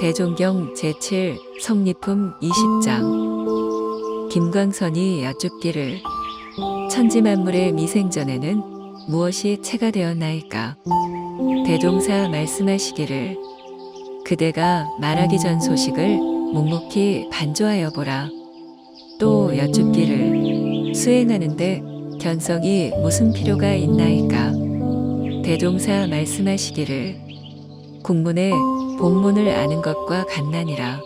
대종경 제7 성리품 20장. 김광선이 여쭙기를 천지만물의 미생전에는 무엇이 체가 되었나이까? 대종사 말씀하시기를 그대가 말하기 전 소식을 묵묵히 반조하여 보라. 또 여쭙기를 수행하는데 견성이 무슨 필요가 있나이까? 대종사 말씀하시기를 국문의 본문을 아는 것과 같나니라.